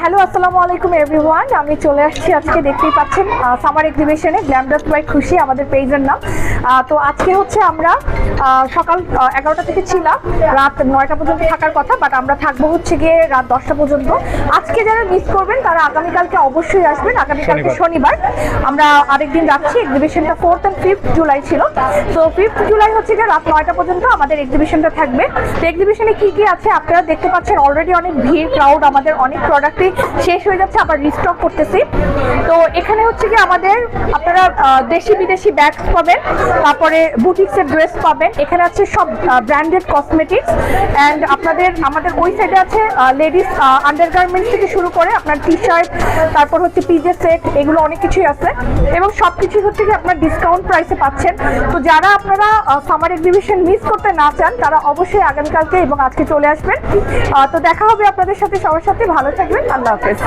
Hello আসসালামু আলাইকুম everyone আমি চলে আসছি আজকে দেখতেই পাচ্ছেন সামার এক্সিবিশনে গ্ল্যামডাস বাই খুশি আমাদের পেজের নাম তো আজকে হচ্ছে আমরা সকাল এগারোটা থেকে ছিলাম রাত নয়টা পর্যন্ত থাকার কথা বাট আমরা থাকব হচ্ছে গিয়ে রাত দশটা পর্যন্ত। আজকে যারা মিস করবেন তারা আগামীকালকে অবশ্যই আসবেন আগামীকালকে শনিবার। আমরা আরেকদিন রাখছি এক্সিবিশনটা ফোর্থ অ্যান্ড ফিফথ জুলাই ছিল। তো ফিফথ জুলাই হচ্ছে গিয়ে রাত নয়টা পর্যন্ত আমাদের এক্সিবিশনটা থাকবে। তো এক্সিবিশনে কি কি আছে আপনারা দেখতে পাচ্ছেন অলরেডি অনেক ভিড় ক্রাউড আমাদের অনেক প্রোডাক্টই শেষ হয়ে যাচ্ছে, আবার রিস্টক করতেছি। তো এখানে হচ্ছে কি আমাদের, আপনারা দেশি বিদেশি ব্যাগস পাবেন, তারপরে বুটিক্সের ড্রেস পাবেন। এখানে আছে সব ব্র্যান্ডেড কসমেটিক্স অ্যান্ড আপনাদের, আমাদের ওই সাইডে আছে লেডিস আন্ডারগার্মেন্টস থেকে শুরু করে আপনার টি শার্ট তারপর হচ্ছে পিজে সেট এগুলো অনেক কিছুই আছে। এবং সব কিছুই হচ্ছে কি আপনার ডিসকাউন্ট প্রাইসে পাচ্ছেন। তো যারা আপনারা সামার এক্সিবিশন মিস করতে না চান, তারা অবশ্যই আগামীকালকে এবং আজকে চলে আসবেন। তো দেখা হবে আপনাদের সাথে সবার সাথে। ভালো থাকবেন আল্লাহ হাফেজ